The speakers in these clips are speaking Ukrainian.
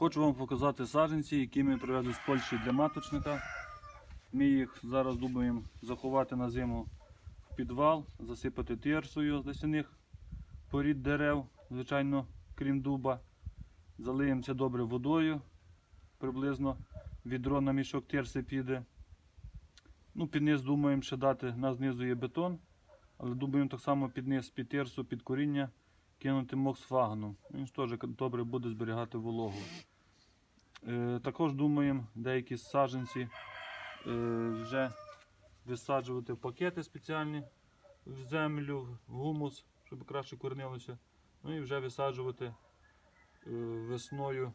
Хочу вам показати саджанці, які ми привезли з Польщі для маточника. Ми їх зараз думаємо заховати на зиму в підвал, засипати тирсою з лисяних порід дерев, звичайно, крім дуба. Залиємо це добре водою. Приблизно відро на мішок тирси піде. Ну, під низ думаємо ще дати, у нас знизу є бетон, але думаємо так само під низ, під тирсу, під коріння кинути моксфагну. Він теж добре буде зберігати вологу. Також думаємо деякі саджанці е, вже висаджувати в пакети спеціальні в землю, в гумус, щоб краще коренилося. Ну і вже висаджувати е, весною,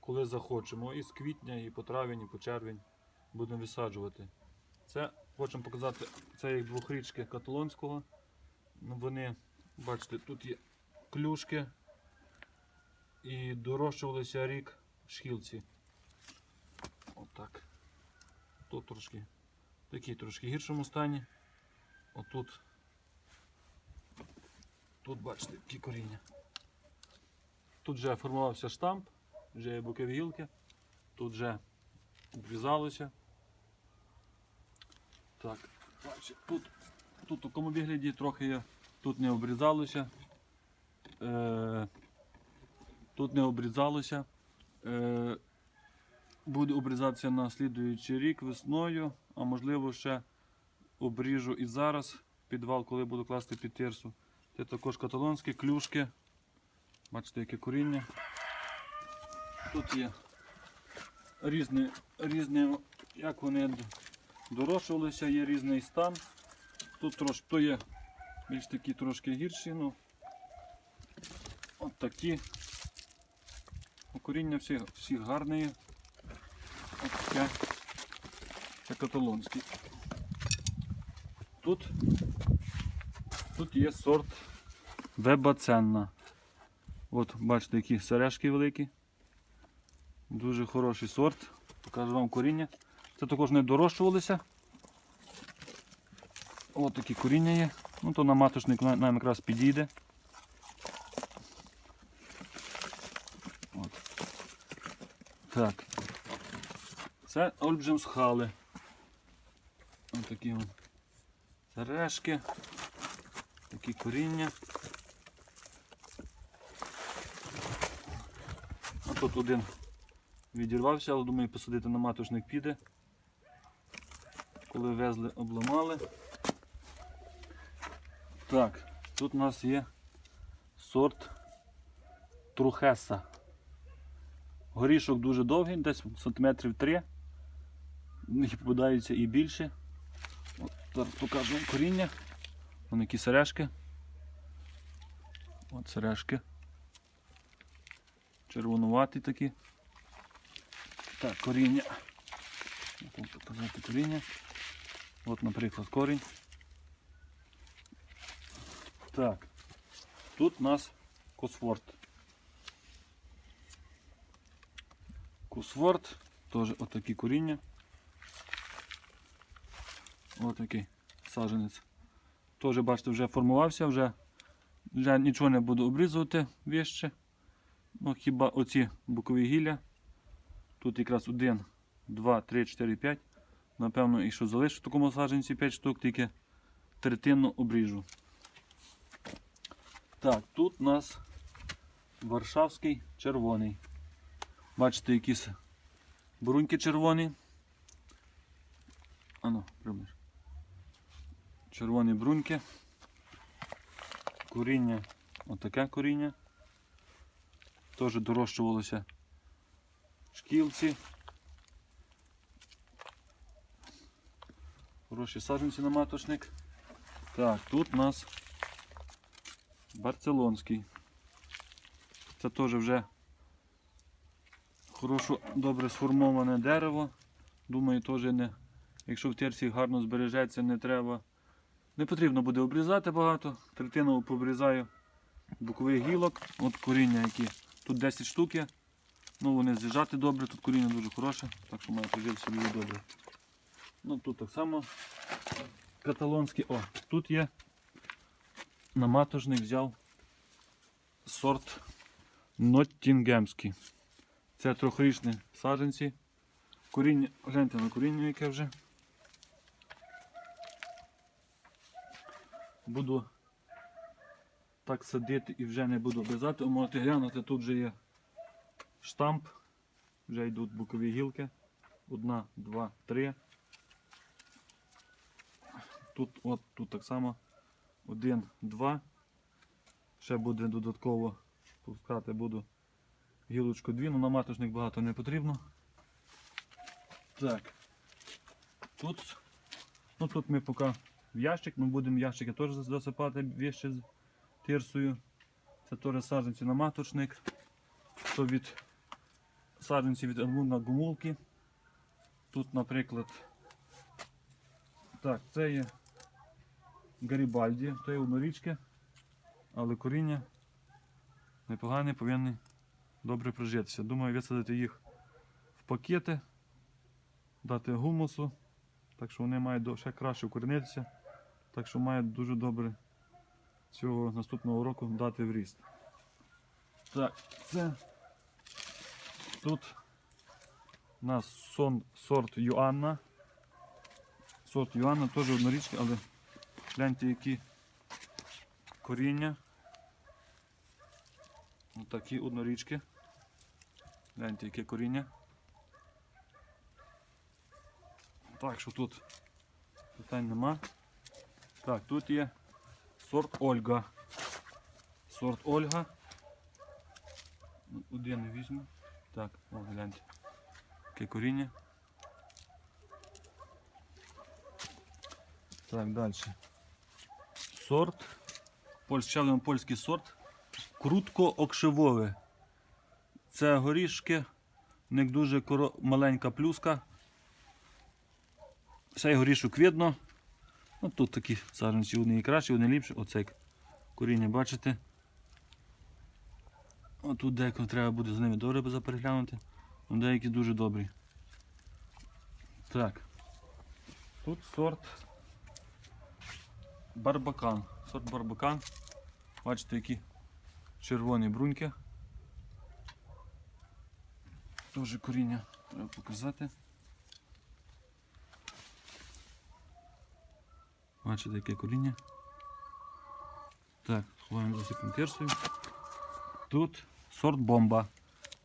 коли захочемо. І з квітня, і по травень, і по червень будемо висаджувати. Це хочемо показати, це як двохрічки каталонського. Вони, бачите, тут є клюшки і дорощувалися рік в шкілці. Тут трошки в такій трошки гіршому стані. Отут. Тут бачите, які коріння. Тут вже формувався штамп, вже є бокові гілки, тут вже обрізалося. Так, бачите, тут, тут у такому вигляді трохи є, тут не обрізалося. Е, тут не обрізалося. Е, буде обрізатися на слідуючий рік весною, а можливо ще обріжу і зараз підвал, коли буду класти під тирсу. Це також каталонські клюшки. Бачите, яке коріння. Тут є різні, різні як вони д- дорощувалися, є різний стан. Тут трошки то є більш такі трошки гірші, ну от такі. Коріння всі, всі гарне таке. Це каталонський. Тут, тут є сорт Вебаценна. От бачите, які сережки великі. Дуже хороший сорт. Покажу вам коріння. Це також не дорощувалися. Ось такі коріння є. Ну то на маточник нам якраз підійде. От. Так. Це Ольбжемс Хали. Ось такі сережки. Такі коріння. А тут один відірвався, але думаю посадити на маточник піде. Коли везли, обламали. Так, тут у нас є сорт Трухеса. Горішок дуже довгий, десь сантиметрів 3. Їх попадаються і більше. От, зараз покажу коріння. Вон які сережки. От сережки. Червонуваті такі. Так, коріння. Показати коріння. От, наприклад, корінь. Так. Тут у нас Косфорд. Косфорд. Теж отакі коріння. Отакий саджанець. Теж, бачите, вже формувався, вже, вже нічого не буду обрізувати вище. Ну, хіба оці бокові гілля. Тут якраз 1, 2, 3, 4, 5. Напевно, якщо залишу в такому саджанці 5 штук, тільки третину обріжу. Так, тут у нас Варшавський червоний. Бачите, якісь бруньки червоні. Ано, приближ. Червоні бруньки. Коріння, отаке коріння. Теж дорощувалося шкілці. Хороші саджанці на маточник. Так, тут у нас Барцелонський. Це теж вже хорошо, добре сформоване дерево. Думаю, теж не, якщо в терсі гарно збережеться, не треба. Не потрібно буде обрізати багато. Третину пообрізаю бокових гілок. От коріння, які. Тут 10 штук є. Ну, вони з'їжджати добре, тут коріння дуже хороше, так що має прижив собі добре. Ну тут так само каталонський. О, тут є на матожник взяв сорт Ноттінгемський. Це трьохрічні саджанці. Коріння, гляньте на коріння, яке вже. Буду так садити і вже не буду обрізати. Можете глянути, тут вже є штамп. Вже йдуть бокові гілки. Одна, два, три. Тут, от, тут так само. Один, два. Ще буде додатково пускати буду гілочку дві, ну на маточник багато не потрібно. Так. Тут, ну тут ми поки в ящик, ми будемо ящики теж засипати віще з тирсою. Це теж саджанці на маточник. То від саджанці від на гумулки. Тут, наприклад, так, це є Гарібальді, то є однорічки, але коріння непогане, повинні добре прижитися. Думаю, висадити їх в пакети, дати гумусу, так що вони мають ще краще укорінитися, так що мають дуже добре цього наступного року дати в ріст. Так, це тут у нас сон, сорт Юанна. Сорт Юанна теж однорічки, але гляньте які коріння. Ось такі однорічки. Гляньте, яке коріння. Так що тут питань нема. Так, тут є сорт Ольга. Сорт Ольга. Ну, Один візьму. Так, о, гляньте. Яке коріння. Так, далі. Сорт. Поль- ще один польський сорт. Крутко-окшивове. Це горішки, в них дуже маленька плюска. Цей горішок видно. Ну, тут такі саджанці, одні і кращі, одні ліпші. Оце коріння, бачите. Отут деяко треба буде з ними добре запереглянути. Ну, деякі дуже добрі. Так. Тут сорт барбакан. Сорт барбакан. Бачите, які червоні бруньки. Теж коріння треба показати. Бачите, яке коріння. Так, ховаємо засипаємо терсою. Тут сорт бомба.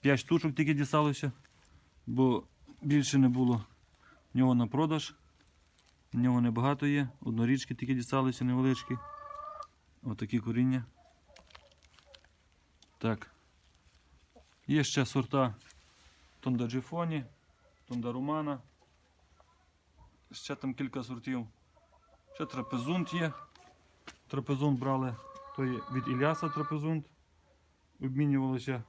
5 штучок тільки дісталося, бо більше не було в нього на продаж. В нього небагато є. Однорічки тільки дісталися невеличкі. Отакі коріння. Так. Є ще сорта Тонда Джифоні, Тонда Румана. Ще там кілька сортів. Ще трапезунт є. Трапезунт брали то є від Ілляса трапезунт. Обмінювалися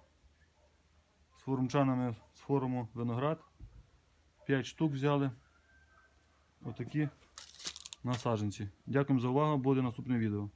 з форумчанами з форуму виноград. 5 штук взяли. Отакі насадженці. Дякуємо за увагу, буде наступне відео.